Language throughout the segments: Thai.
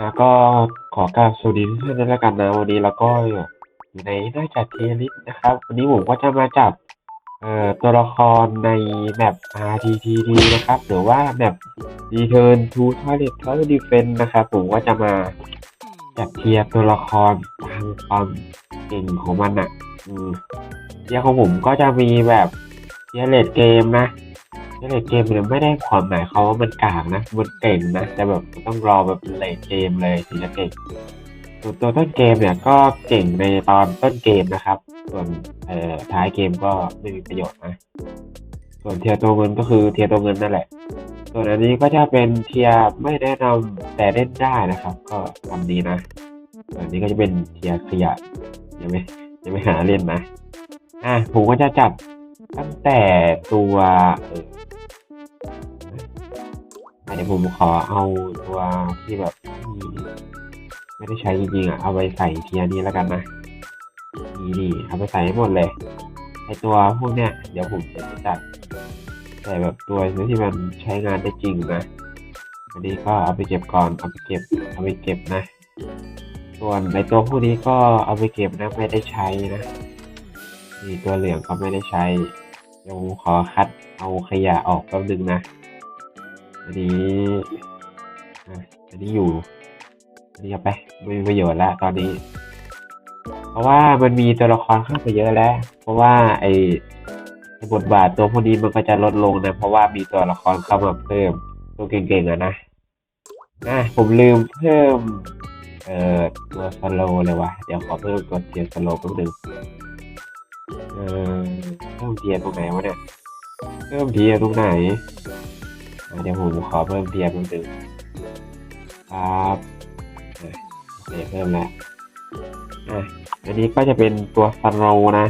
แล้วก็ขอกราบสวัสดีทุกท่านด้วยแล้วกันนะวันนี้เราก็อยู่ในหน้าจัดเทียริสนะครับ วันนี้ผมก็จะมาจับเอ่อตัวละครในแมป RTTD นะครับ หรือว่าแมป Return to Toilet Tower Defense นะครับผมก็จะมาจัดเทียร์ตัวละครตามความเก่งของมันอะ อืมเทียร์ของผมก็จะมีแบบเทียร์เลดเกมนะ เทียร์เลเกมเนี่ยไม่ได้ความหมายเขาว่ามันกากนะ มันเก่งนะ แต่แบบต้องรอแบบเลดเกมเลยถึงจะเก่งส่วนตัวต้นเกมเนี่ยก็เก่งในตอนต้นเกมนะครับ ส่วนเอ่อท้ายเกมก็ไม่มีประโยชน์นะ ส่วนเทียร์ตัวเงินก็คือเทียร์ตัวเงินนั่นแหละ ส่วนอันนี้ก็จะเป็นเทียร์ไม่แนะนำแต่เล่นได้นะครับ ก็ทำดีนะส่วนอันนี้ก็จะเป็นเทียร์ขยะยังไม่ยังไม่หาเล่นนะอะผมก็จะจัด ตั้งแต่ตัวเดี๋ยวผมขอเอาตัวที่แบบไม่ได้ใช้จริงๆอะเอาไปใส่เทียนี้แล้วกันนะนี่นี่เอาไปใส่ให้หมดเลยไอตัวพวกเนี้ยเดี๋ยวผมจะจัดแต่แบบตัวที่มันใช้งานได้จริงนะอันนี้ก็เอาไปเก็บก่อนเอาไปเก็บเอาไปเก็บนะ ส่วนในตัวพวกนี้ก็เอาไปเก็บนะไม่ได้ใช้นะนี่ตัวเหลืองก็ไม่ได้ใช้ ยวผมขอคัดเอาขยะออกแป๊บนึงนะ อันนี้อันนี้อยู่ อันนี้เอาไปไม่มีประโยชน์แล้วตอนนี้ เพราะว่ามันมีตัวละครเข้าไปเยอะแล้ว เพราะว่าไอบทบาทตัวพวกนี้มันก็จะลดลงนะ เพราะว่ามีตัวละครเข้ามาเพิ่มตัวเก่งๆอะนะอะผมลืมเพิ่ม เอ่อตัวสโลเลยวะเดี๋ยวขอเพิ่มตัวเทียสโลแป๊บนึงเอ่อ เพิ่มเทียร์ตรงไหนวะเนี่ยเพิ่มเทียร์ตรงไหนเดี๋ยวผมขอเพิ่มเทียร์แป๊บนึงครับโอเคเพิ่มแล้วอะอันนี้ก็จะเป็นตัวสโลนะ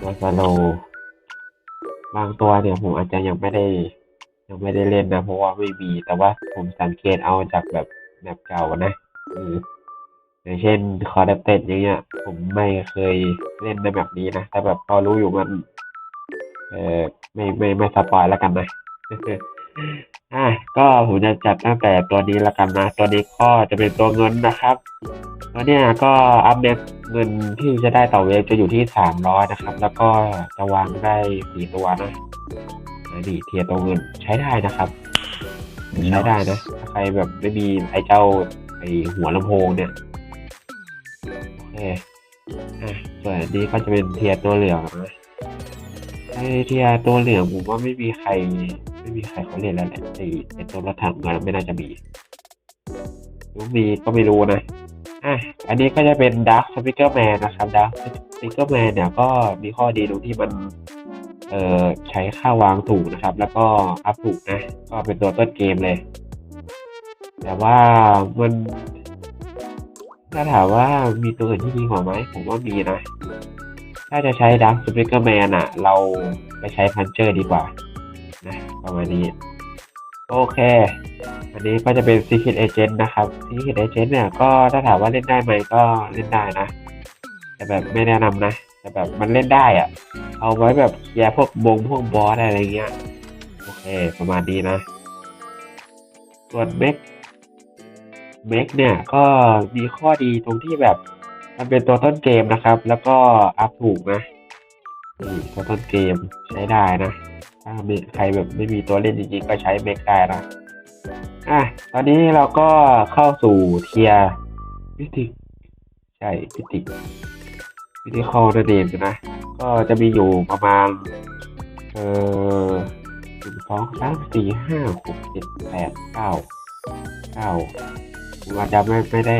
ตัวสโลบางตัวเนี่ยผมอาจจะยังไม่ได้ยังไม่ได้เล่นนะ เพราะว่าไม่มี แต่ว่าผมสังเกตเอาจากแบบแบบเก่านะอือ อย่างเช่นคอร์ดเต็ดอย่างเงี้ย ผมไม่เคยเล่นในแบบนี้นะ แต่แบบพอรู้อยู่มัน เออไม่ไม่ไม่สปอยแล้วกันนะอะก็ผมจะจัดตั้งแต่ตัวนี้แล้วกันนะ ตัวนี้ก็จะเป็นตัวเงินนะครับตัวเนี้ยก็อัพเดตเงินที่จะได้ต่อเวฟจะอยู่ที่สามร้อยนะครับ แล้วก็จะวางได้สี่ตัวนะนี่เทียตัวเงินใช้ได้นะครับ ใช้ได้นะ ถ้าใครแบบไม่มีไอ้เจ้าไอ้หัวลำโพงเนี่ย โอเคอะส่วนนี้ก็จะเป็นเทียตัวเหลืองนะไอเทียตัวเหลืองผมว่าไม่มีใคร ไม่มีใครเขาเล่นแล้วแหละไอไอตัวรถถังมันไม่น่าจะมีหรือมีก็ไม่รู้นะอะอันนี้ก็จะเป็น Dark Speaker Man นะครับ Dark Speaker Man เนี่ยก็มีข้อดีตรงที่มันเอ่อใช้ค่าวางถูกนะครับ แล้วก็อัพถูกนะ ก็เป็นตัวต้นเกมเลย แต่ว่ามัน ถ้าถามว่ามีตัวอื่นที่ดีกว่าไหม ผมว่ามีนะ ถ้าจะใช้ Dark Speaker Man อะเราไปใช้ Puncher ดีกว่า นะประมาณนี้ โอเค อันนี้ก็จะเป็น Secret Agent นะครับ Secret Agent เนี่ยก็ถ้าถามว่าเล่นได้ไหมก็เล่นได้นะ แต่แบบไม่แนะนำนะ แต่แบบมันเล่นได้อะเอาไว้แบบเคลียร์พวกบงพวกบอสอะไรเงี้ย โอเค ประมาณนี้นะส่วนเมก เมกเนี่ยก็มีข้อดีตรงที่แบบมันเป็นตัวต้นเกมนะครับ แล้วก็อัพถูกนะตัวต้นเกมใช้ได้นะ ถ้ามีใครแบบไม่มีตัวเล่นจริงๆก็ใช้เมกได้นะอะตอนนี้เราก็เข้าสู่เทียพิติใช่พิติพิติคอลนั่นเองนะ ก็จะมีอยู่ประมาณ เอ่อหนึ่งสองสามสี่ห้าหกเจ็ดแปดเก้าเก้า ผมอาจจะไม่ไม่ได้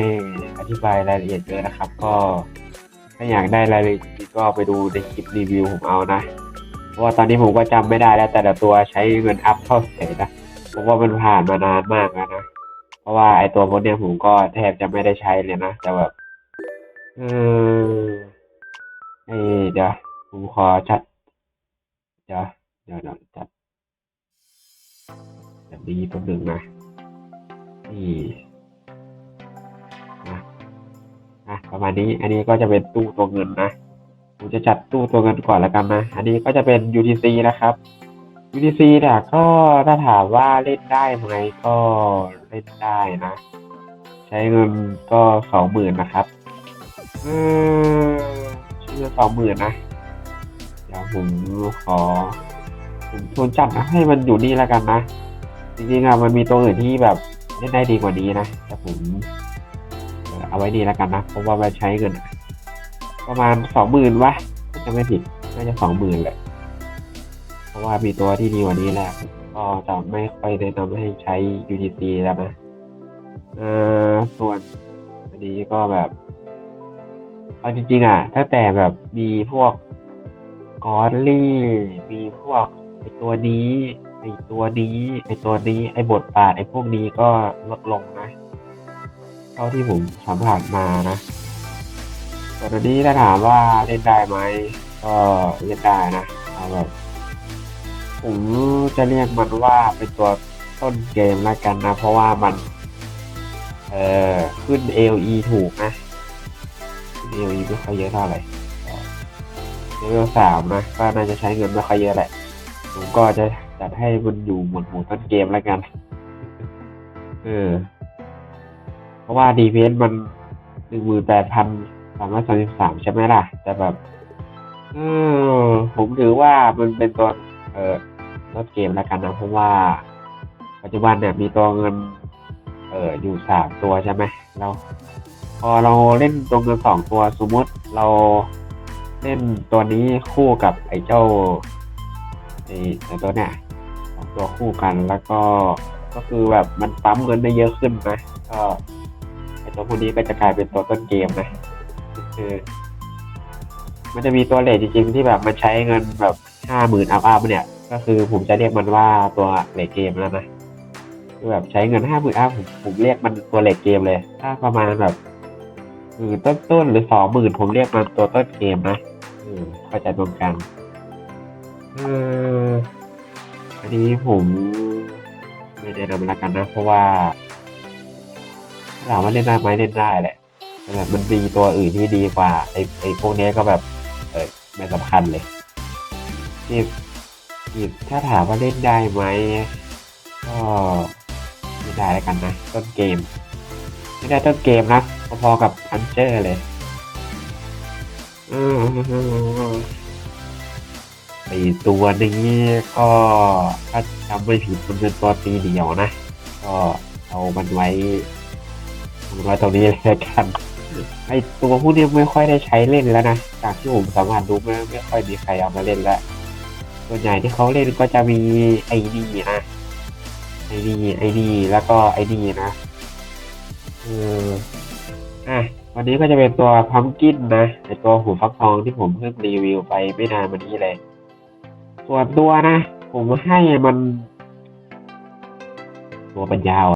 อธิบายรายละเอียดเยอะนะครับ ก็ถ้าอยากได้รายละเอียดก็ไปดูในคลิปรีวิวผมเอานะ เพราะว่าตอนนี้ผมก็จำไม่ได้แล้ว แต่ละตัวใช้เงินอัพเท่าไหร่นะเพราะว่ามันผ่านมานานมากแล้วนะ เพราะว่าไอตัวพวกเนี้ยผมก็แทบจะไม่ได้ใช้เลยนะ แต่แบบเออเอ้ยเดี๋ยวผมขอจัด เดี๋ยวเดี๋ยวเดี๋ยวจัดแบบนี้แป๊บหนึ่งนะนี่ นะประมาณนี้อันนี้ก็จะเป็นตู้ตัวเงินนะผมจะจัดตู้ตัวเงินก่อนแล้วกันนะ อันนี้ก็จะเป็น UTC นะครับ UTC เนี่ยก็ถ้าถามว่าเล่นได้ไหมก็เล่นได้นะ ใช้เงินก็สองหมื่นนะครับเออใช้เงินสองหมื่นนะเดี๋ยวผมขอผมทวนจัดนะให้มันอยู่นี่แล้วกันนะจริงๆอะมันมีตัวอื่นที่แบบเล่นได้ดีกว่านี้นะแต่ผม เอาไว้ดีแล้วกันนะเพราะว่ามันใช้เงินประมาณสองหมื่นวะจะไม่ผิดน่าจะสองหมื่นแหละเพราะว่ามีตัวที่ดีกว่านี้แหละก็จะไม่ค่อยแนะนำให้ใช้ UTC แล้วนะเออส่วนอันนี้ก็แบบเอาจริงๆอะถ้าแต่แบบมีพวกกอรลี่ มีพวกไอตัวนี้ ไอตัวนี้ ไอตัวนี้ ไอบทบาทไอพวกนี้ก็ลดลงนะ ท่าที่ผมสัมผัสมานะส่วนอันนี้ถ้าถามว่าเล่นได้ไหมก็เล่นได้นะเอาแบบผมจะเรียกมันว่าเป็นตัวต้นเกมแล้วกันนะ เพราะว่ามัน เอ่อ ขึ้น AOE ถูกนะขึ้น AOE ไม่ค่อยเยอะเท่าไหร่เลเวลสามนะก็น่าจะใช้เงินไม่ค่อยเยอะแหละ ผมก็จะจัดให้มันอยู่หมวดหมู่ต้นเกมแล้วกัน เออ เพราะว่า DPS มันหนึ่งหมื่นแปดพันสามร้อยสามสิบสามใช่ไหมล่ะ แต่แบบเออผมถือว่ามันเป็นตัวเออลดเกมแล้วกันนะ เพราะว่า ปัจจุบันเนี่ยมีตัวเงิน เอออยู่สามตัวใช่ไหมเรา พอเราเล่นตัวเงินสองตัวสมมติเราเล่นตัวนี้คู่กับไอ้เจ้าไอ้ตัวเนี้ยสองตัวคู่กันแล้วก็ก็คือแบบมันปั๊มเงินได้เยอะขึ้นนะก็ ตัวพวกนี้ก็จะกลายเป็นตัวต้นเกมนะคือ มันจะมีตัวเลทจริงๆที่แบบมันใช้เงินแบบห้าหมื่นอัพอัพเนี่ย ก็คือผมจะเรียกมันว่าตัวเลทเกมแล้วนะคือแบบใช้เงินห้าหมื่นอัพผมผมเรียกมันตัวเลทเกมเลย ถ้าประมาณแบบหมื่นต้นๆหรือสองหมื่นผมเรียกมันตัวต้นเกมนะอืมเข้าใจตรงกันเอออันนี้ผมไม่แนะนำแล้วกันนะ เพราะว่า ถามว่าเล่นได้ไหมเล่นได้แหละแต่แบบมันมีตัวอื่นที่ดีกว่าไอ้ไอ้พวกนี้ก็แบบเออไม่สำคัญเลยที่ที่ถ้าถามว่าเล่นได้ไหมก็ไม่ได้แล้วกันนะต้นเกม ไม่ได้ต้นเกมนะพอๆกับพันเจอร์เลยอืมไอตัวนี้ก็ถ้าจำไม่ผิดมันเป็นตัวตีเดียวนะ ก็เอามันไว้ เอาตรงนี้เลยกันไอตัวพวกนี้ไม่ค่อยได้ใช้เล่นแล้วนะจากที่ผมสามารถดูไม่ไม่ค่อยมีใครเอามาเล่นแล้วส่วนใหญ่ที่เขาเล่นก็จะมีไอ้นี่นะไอ้นี่ไอ้นี่แล้วก็ไอ้นี่นะเอออะวันนี้ก็จะเป็นตัวพัมกินนะไอตัวหูฟักทองที่ผมเพิ่งรีวิวไปไม่นานมานี้เลย ส่วนตัวนะ ผมให้มัน ตัวปัญญาอ่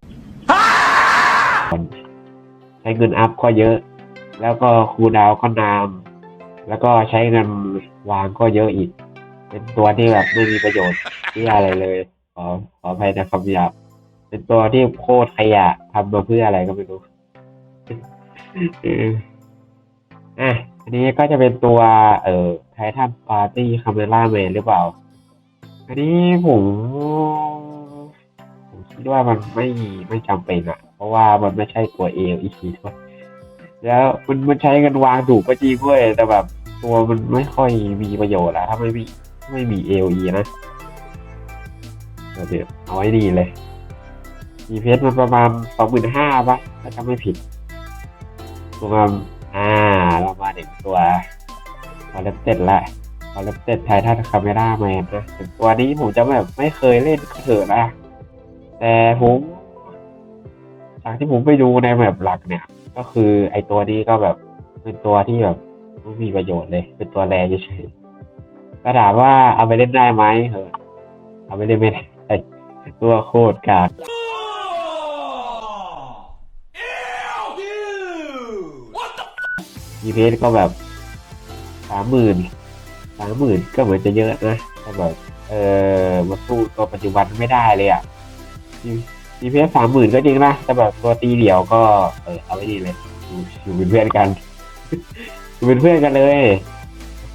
อน ช้เงินอัพก็เยอะ แล้วก็คูดาวก็นาน แล้วก็ใช้เงินวางก็เยอะอีก เป็นตัวที่แบบไม่มีประโยชน์ที่อะไรเลย ขอขออภัยในคำหยาบ เป็นตัวที่โคตรขยะทำมาเพื่ออะไรก็ไม่รู้อะอันนี้ก็จะเป็นตัว เอ่อไททันปาร์ตี้คาเมล่าแมนหรือเปล่า อันนี้ผมผมคิดว่ามันไม่ไม่จำเป็นอะ เพราะว่ามันไม่ใช่ตัวเอลอีกด้วยแล้วมันมันใช้กันวางถูกก็จริงเว้ยแต่แบบตัวมันไม่ค่อยมีประโยชน์อะถ้าไม่มีไม่มีเอลีนะเดี๋ยวเอาไว้ดีเลย มีเพชรมันประมาณสองหมื่นห้าป่ะถ้าจำไม่ผิดตัวมันอ่าเรามาถึงตัวคอลเลปเต็ดละคอลเลปเต็ดไททันคาเมราแมนนะถึงตัวนี้ผมจะแบบไม่เคยเล่นก็เถอะนะแต่ผม จากที่ผมไปดูในแบบหลักเนี่ย ก็คือไอตัวนี้ก็แบบเป็นตัวที่แบบไม่มีประโยชน์เลย เป็นตัวแรงเฉยๆก็ถามว่าเอาไปเล่นได้ไหมเออเอาไปเล่นไม่ได้ตัวโคตรกากมีเพจก็แบบสามหมื่นสามหมื่นก็เหมือนจะเยอะนะก็แบบ เออมาสู้ตัวปัจจุบันไม่ได้เลยอะ มีเพจสามหมื่นก็จริงนะ แต่แบบตัวตีเดี่ยวก็เออเอาไว้ดีเลยอยู่อยู่เป็นเพื่อนกัน อยู่เป็นเพื่อนกันเลย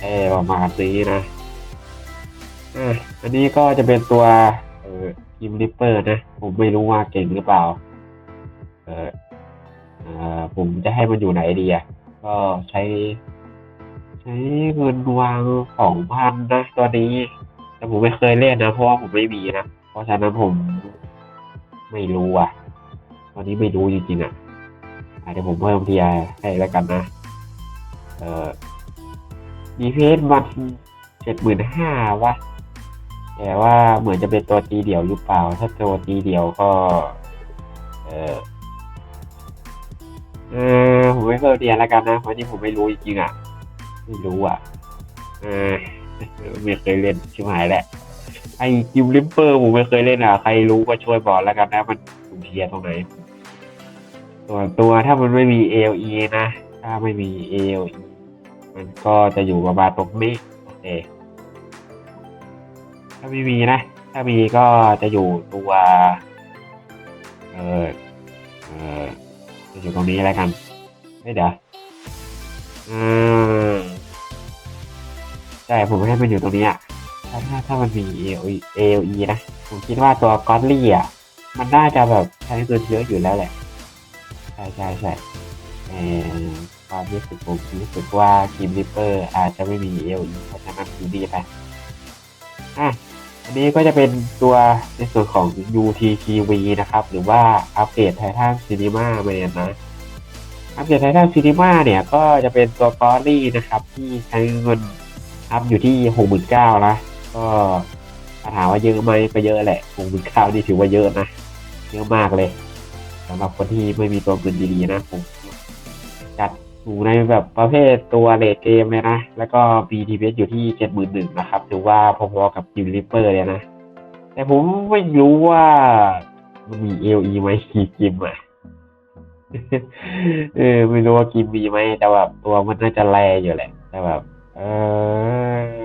เออประมาณนี้นะอะอันนี้ก็จะเป็นตัว เออคิมริปเปอร์นะ ผมไม่รู้ว่าเก่งหรือเปล่าเออผมจะให้มันอยู่ไหนดีอะก็ใช้ ใช้เงินวางสองพันนะตอนนี้ แต่ผมไม่เคยเล่นนะ เพราะว่าผมไม่มีนะ เพราะฉะนั้นผม ไม่รู้อะตอนนี้ไม่รู้จริงๆอะอะเดี๋ยวผมเพิ่มทียร์ให้แล้วกันนะ เอ่อดีเพสมันเจ็ดหมื่นห้าวะแต่ว่าเหมือนจะเป็นตัวตีเดี่ยวหรือเปล่า ถ้าตัวตีเดี่ยวก็ เออเออผมไม่เพิ่มเทียร์แล้วกันนะเพราะนี่ผมไม่รู้จริงๆอะ ไม่รู้อะ เออไม่เคยเล่นชิบหายแหละ ไอ้กิมลิมเปอร์ผมไม่เคยเล่นอะ ใครรู้ก็ช่วยบอกแล้วกันนะ มันถูกเทียตรงไหนส่วนตัวถ้ามันไม่มี ALE นะ ถ้าไม่มี ALE มันก็จะอยู่ประมาณตรงนี้โอเคถ้าไม่มีนะ ถ้ามีก็จะอยู่ตัว เออเออจะอยู่ตรงนี้แล้วกันไม่เดี๋ยวอืมใช่ผมให้มันอยู่ตรงนี้อะ ถ้าถ้าถ้ามันมี AOE AOE นะ ผมคิดว่าตัวกอตลี่อะ มันน่าจะแบบใช้เงินเยอะอยู่แล้วแหละ ใช่ใช่ใช่เออความรู้สึกผมรู้สึกว่าคิมริปเปอร์อาจจะไม่มี AOE เพราะฉะนั้นดูดีไปอะอันนี้ก็จะเป็นตัวในส่วนของ UTTV นะครับ หรือว่าอัปเดตไททันซีนีมาแมนนะ อัปเดตไททันซีนีมาเนี่ย ก็จะเป็นตัวกอรี่นะครับ ที่ใช้เงินอัพอยู่ที่หกหมื่นเก้านะ ก็ถ้าถามว่าเยอะไหมก็เยอะแหละหกหมื่นเก้าวนี่ถือว่าเยอะนะ เยอะมากเลยสำหรับคนที่ไม่มีตัวเงินดีๆนะผมจัดอยู่ในแบบประเภทตัวเลดเกมเลยนะ แล้วก็ BTS อยู่ที่เจ็ดหมื่นหนึ่งนะครับถือว่าพอๆกับกิมริเปอร์เลยนะ แต่ผมไม่รู้ว่ามันมี LE ไหมกี่กิมอะเออไม่รู้ว่ากิมมีไหมแต่แบบตัวมันน่าจะแรงอยู่แหละแต่แบบ เออ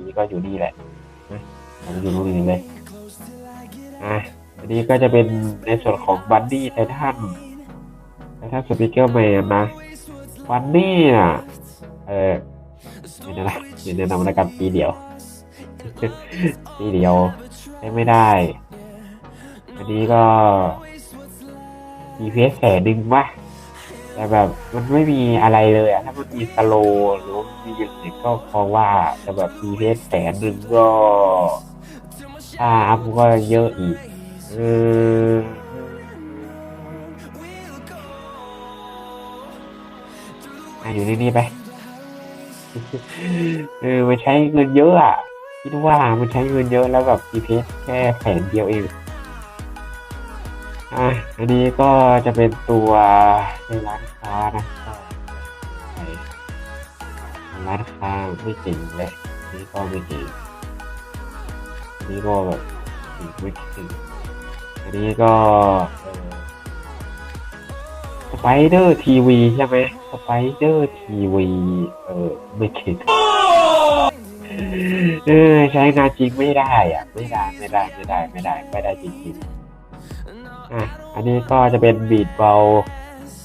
มีก็อยู่นี่แหละนะอยู่ตรงนี้เลยอะอันนี้ก็จะเป็นในส่วนของบันดี้ไททันไททันสปิเกอร์แมนนะบันดี้อะเออไม่แนะนำไม่แนะนำในการปีเดียวปีเดียวใช้ไม่ได้ อันนี้ก็ DPS แสนหนึ่งวะ แต่แบบมันไม่มีอะไรเลยอะถ้ามันมีสโลว์หรือมีอย่างอื่นก็พอว่าแต่แบบ DPS แสนหนึ่งก็ค่าอัพก็เยอะอีกเออออยู่นี่นี่ไปเออมันใช้เงินเยอะอะคิดว่ามันใช้เงินเยอะแล้วแบบ DPS แค่แสนเดียวเอง อะอันนี้ก็จะเป็นตัวในร้านค้านะก็ไปร้านค้าไม่เก่งเลยอันนี้ก็ไม่เก่งอันนี้ก็แบบไม่เก่งอันนี้ก็สไปเดอร์ทีวีใช่ไหมสไปเดอร์ทีวีเออไม่เก่งเออใช้งานจริงไม่ได้อะ ไม่ได้ไม่ได้ไม่ได้ไม่ได้ไม่ได้จริงๆ อะ อันนี้ก็จะเป็นบีดเบา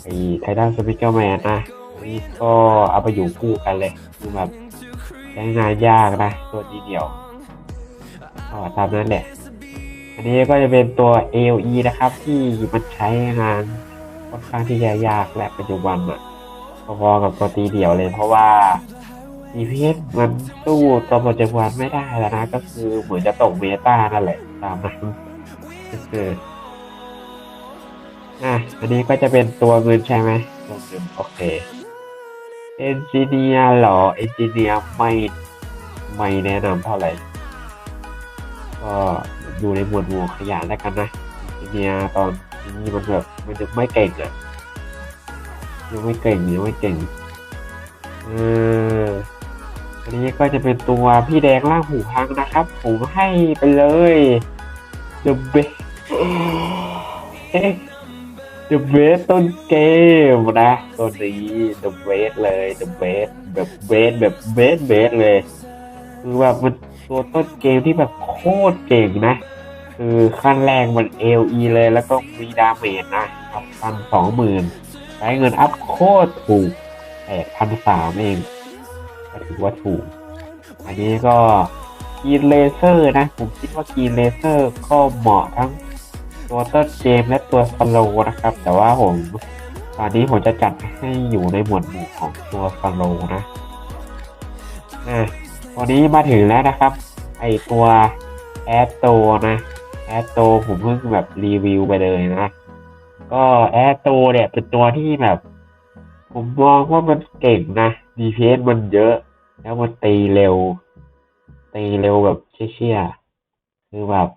ไอ้ไททันสปิเกอร์แมนนะอันนี้ก็เอาไปอยู่คู่กันเลยคือแบบใช้งานยากนะ ตัวทีเดียวก็ตามนั้นแหละ อันนี้ก็จะเป็นตัว AOE นะครับ ที่มันใช้งานค่อนข้างที่จะยากและปัจจุบันอะพอๆกับตัวตีเดี่ยวเลย เพราะว่า DPS มันสู้ตัวปัจจุบันไม่ได้แล้วนะ ก็คือเหมือนจะตกเมตานั่นแหละ ตามนั้นคือ อะ อันนี้ก็จะเป็นตัวเงินใช่ไหมตัวเงินโอเค เอนจิเนียร์หรอ เอนจิเนียร์ไม่ไม่แนะนำเท่าไหร่ ก็อยู่ในหมวดหมู่ขยะแล้วกันนะ เอนจิเนียร์ตอนนี้มันแบบมันยังไม่เก่งอะยังไม่เก่งยังไม่เก่งเอออันนี้ก็จะเป็นตัวพี่แดงล่างหูพังนะครับ ผมให้ไปเลย The best The best ต้นเกมนะตัวนี้ The best เลย The best แบบ best แบบ best best เลยคือแบบมันตัวต้นเกมที่แบบโคตรเก่งนะ คือขั้นแรกมัน LE เลยแล้วก็มีดาเมจนะอัพพันสองหมื่นใช้เงินอัพโคตรถูกแปดพันสามเองถือว่าถูก อันนี้ก็กีนเลเซอร์นะ ผมคิดว่ากีนเลเซอร์ก็เหมาะทั้ง ตัวต้นเกมและตัวสโลนะครับ แต่ว่าผมตอนนี้ผมจะจัดให้อยู่ในหมวดหมู่ของตัวฟาโลนะอะวันนี้มาถึงแล้วนะครับ ไอตัวแอดโตนะแอดโตผมเพิ่งแบบรีวิวไปเลยนะก็แอดโตเนี่ยเป็นตัวที่แบบ ผมมองว่ามันเก่งนะดีเพสมันเยอะ แล้วมันตีเร็ว ตีเร็วแบบเชี่ยๆคือแบบ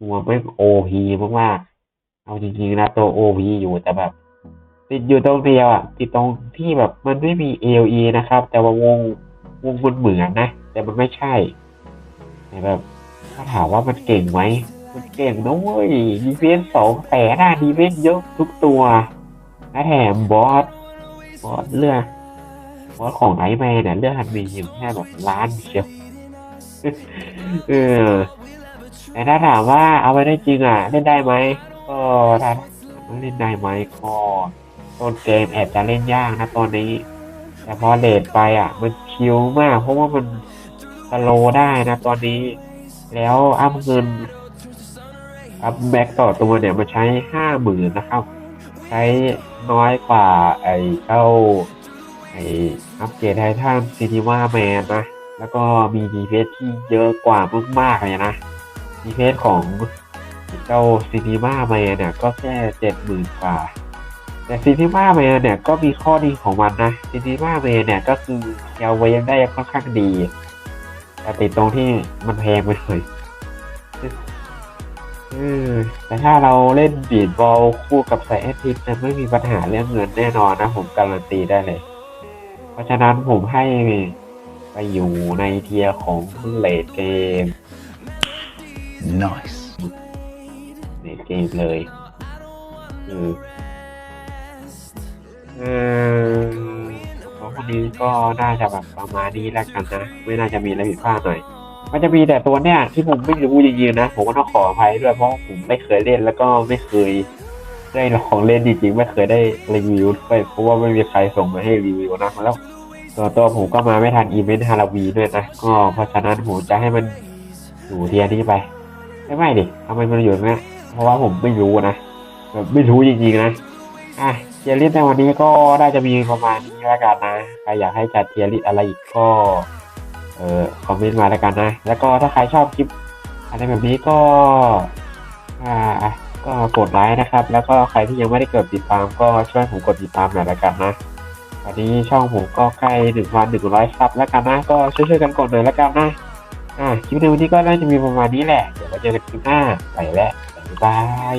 หัวไม่โอพีมากๆเอาจริงๆนะตัวโอพีอยู่แต่แบบ ติดอยู่ตรงเดียวอะติดตรงที่แบบมันไม่มี AOE นะครับ แต่ว่าวงวงมันเหมือนนะ แต่มันไม่ใช่แต่แบบ ถ้าถามว่ามันเก่งไหมมันเก่งนะเว้ยดีเฟนสองแสนอะดีเฟนเยอะทุกตัวและแถมบอสบอสเลือดบอสของไนท์แมนเนี่ยเลือดมีอยู่แค่แบบล้านเชียวเออ แต่ถ้าถามว่าเอาไปได้จริงอะ เล่นได้ไหมก็ถ้าเล่นได้ไหมก็ต้นเกมแอบจะเล่นยากนะตอนนี้ แต่พอเลดไปอะ มันคิวมาก เพราะว่ามันสโลได้นะตอนนี้ แล้วอัพเงินอัพแบ็กต่อตัวเนี่ยมันใช้ห้าหมื่นนะครับ ใช้น้อยกว่าไอ้เจ้าไอ้อัปเกรดไททันซีนิว่าแมนนะ แล้วก็มีดีเพสที่เยอะกว่ามากๆเลยนะ ดีเพสของเจ้าซีนิว่าแมนเนี่ยก็แค่เจ็ดหมื่นกว่า แต่ซีนิว่าแมนเนี่ยก็มีข้อดีของมันนะซีนิว่าแมนเนี่ยก็คือเยาเวนได้ค่อนข้างดี แต่ติดตรงที่มันแพงไปหน่อยแต่ถ้าเราเล่นบีดบอลคู่กับไซแอทิสจะไม่มีปัญหาเรื่องเงินแน่นอนนะผมการันตีได้เลย เพราะฉะนั้นผมให้ไปอยู่ในเทียร์ของเลดเกม Nice. เลดเกมเลยคือเออของคนนี้ก็น่าจะแบบประมาณนี้แล้วกันนะ ไม่น่าจะมีอะไรผิดพลาดหน่อยมันจะมีแต่ตัวเนี้ยที่ผมไม่รู้จริงๆนะ ผมก็ต้องขออภัยด้วยเพราะผมไม่เคยเล่นแล้วก็ไม่เคยได้ลองเล่นจริงๆไม่เคยได้รีวิวด้วยเพราะว่าไม่มีใครส่งมาให้รีวิวนะแล้วตัวตัวผมก็มาไม่ทันอีเวนต์ฮาโลวีนด้วยนะก็เพราะฉะนั้นผมจะให้มันอยู่เทียร์นี้ไป ไม่ไม่ดิทำไมมันอยู่ตรงนี้เพราะว่าผมไม่รู้นะแบบไม่รู้จริงๆนะอะเทียริสในวันนี้ก็น่าจะมีประมาณนี้แล้วกันนะใครอยากให้จัดเทียริสอะไรอีกก็เออคอมเมนต์มาแล้วกันนะ แล้วก็ถ้าใครชอบคลิปอะไรแบบนี้ก็ อ่าอะก็กดไลค์นะครับ แล้วก็ใครที่ยังไม่ได้กดติดตามก็ช่วยผมกดติดตามหน่อยล้วกันนะวันนี้ช่องผมก็ใกล้หนึ่งวันหนึ่งร้อยซับแล้วกันนะ ก็ช่วยๆกันกดหน่อยแล้วกันนะ อ่าคลิปในวันนี้ก็น่าจะมีประมาณนี้แหละ เดี๋ยวมาเจอกันคลิปหน้าไปแล้วบ๊ายบาย